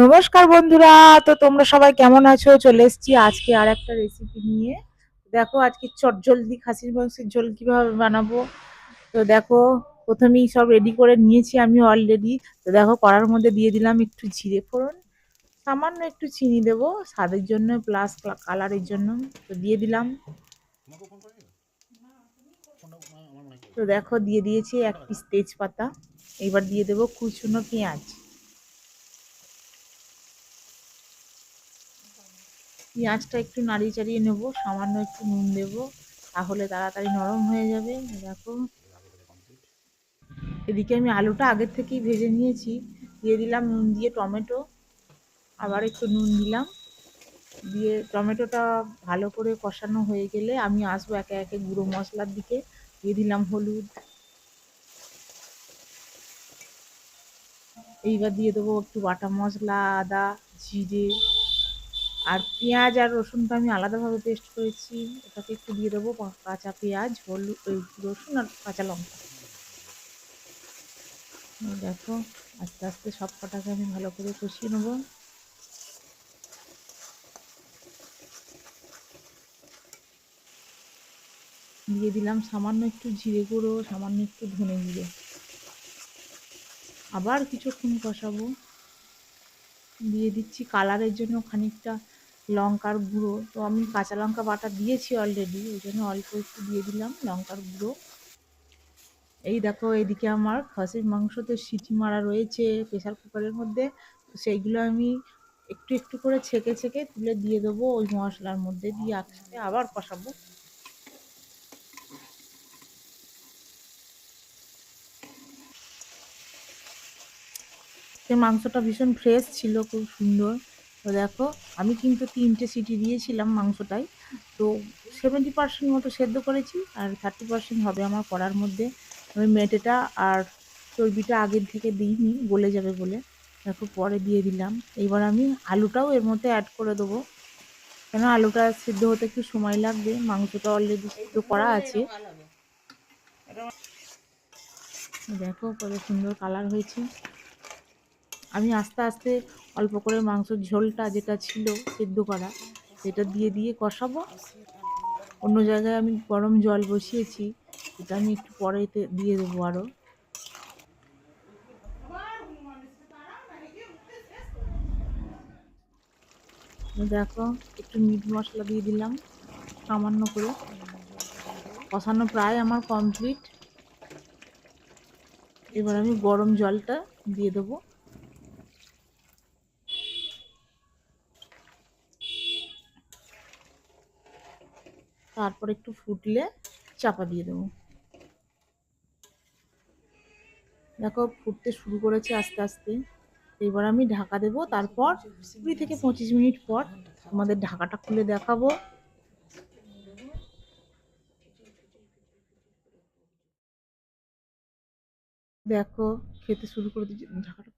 নমস্কার বন্ধুরা, তো তোমরা সবাই কেমন আছো? চলে এসছি আজকে আর একটা রেসিপি নিয়ে। দেখো আজকে চট জলদি খাসির মাংসের ঝোল কীভাবে বানাবো? তো দেখো, প্রথমেই সব রেডি করে নিয়েছি আমি অলরেডি তো দেখো, কড়ার মধ্যে দিয়ে দিলাম একটু জিরে ফোড়ন। সামান্য একটু চিনি দেবো, স্বাদের জন্য প্লাস কালারের জন্য। তো দিয়ে দিলাম। তো দেখো, দিয়ে দিয়েছি এক পিস তেজপাতা। এবার দিয়ে দেবো কুচুনো পেঁয়াজ। পেঁয়াজটা একটু নাড়িয়ে চাড়িয়ে নেব, সামান্য একটু নুন দেবো, তাহলে তাড়াতাড়ি নরম হয়ে যাবে, দেখো। এদিকে আমি আলুটা আগের থেকেই ভেজে নিয়েছি, দিয়ে দিলাম নুন, দিয়ে টমেটো, আবার একটু নুন দিলাম। দিয়ে টমেটোটা ভালো করে কষানো হয়ে গেলে আমি আসব একে একে গুঁড়ো মশলার দিকে, দিয়ে দিলাম হলুদ। এইবার দিয়ে দেবো একটু বাটা মশলা, আদা, জিরে। আর পেঁয়াজ আর রসুনটা আমি আলাদাভাবে পেস্ট করেছি। এটাকে একটু দিয়ে দেবো কাঁচা পেঁয়াজ, হলুদ, ওই রসুন আর কাঁচা লঙ্কা। দেখো, আস্তে আস্তে সব কটাকে আমি ভালো করে কষিয়ে নেব। দিয়ে দিলাম সামান্য একটু জিরে গুঁড়ো, সামান্য একটু ধনে জিরে আবার কিছুক্ষণ কষাবো। দিয়ে দিচ্ছি কালারের জন্য খানিকটা লঙ্কার গুঁড়ো। তো আমি কাঁচা লঙ্কা বাটা দিয়েছি অলরেডি ওই জন্য অল্প একটু দিয়ে দিলাম লঙ্কার গুঁড়ো। এই দেখো, এদিকে আমার খাসির মাংস তো সিটি মারা রয়েছে প্রেশার কুকারের মধ্যে। সেইগুলো আমি একটু একটু করে ছেঁকে ছেঁকে তুলে দিয়ে দেবো ওই মশলার মধ্যে দিয়ে একসাথে আবার কষাবো। সে মাংসটা ভীষণ ফ্রেশ ছিল, খুব সুন্দর। তো দেখো, আমি কিন্তু তিনটে সিটি দিয়েছিলাম মাংসটাই। তো সেভেন্টি পার্সেন্ট মতো সেদ্ধ করেছি আর থার্টি পার্সেন্ট হবে আমার করার মধ্যে। আমি মেটেটা আর চর্বিটা আগের থেকে দিইনি, গলে যাবে বলে। দেখো, পরে দিয়ে দিলাম। এইবার আমি আলুটাও এর মধ্যে অ্যাড করে দেবো। কেন আলুটা সিদ্ধ হতে একটু সময় লাগবে? মাংসটা অলরেডি সিদ্ধ করা আছে। দেখো, কত সুন্দর কালার হয়েছে। আমি আস্তে আস্তে অল্প করে মাংসর ঝোলটা যেটা ছিল সেদ্ধ করা, সেটা দিয়ে দিয়ে কষাবো। অন্য জায়গায় আমি গরম জল বসিয়েছি, এটা আমি একটু পরে দিয়ে দেবো আরও দেখো, একটু মিট মশলা দিয়ে দিলাম, সামান্য করে। কষানো প্রায় আমার কমপ্লিট। এবার আমি গরম জলটা দিয়ে দেবো। তারপর একটু ফুটলে চাপা দিয়ে দেবো। দেখো ফুটতে শুরু করেছে আস্তে আস্তে। এবার আমি ঢাকা দেবো, তারপর কুড়ি থেকে পঁচিশ মিনিট পর আমাদের ঢাকাটা খুলে দেখাবো। দেখো খেতে শুরু করে দিচ্ছি ঢাকাটা।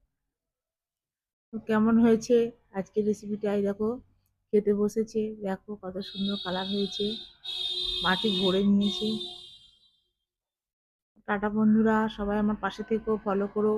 কেমন হয়েছে আজকের রেসিপিটাই দেখো। খেতে বসেছে। দেখো কত সুন্দর কালার হয়েছে। মাটি ভরে নিয়েছে। টাটা বন্ধুরা, সবাই আমার পাশে থেকেও ফলো করো।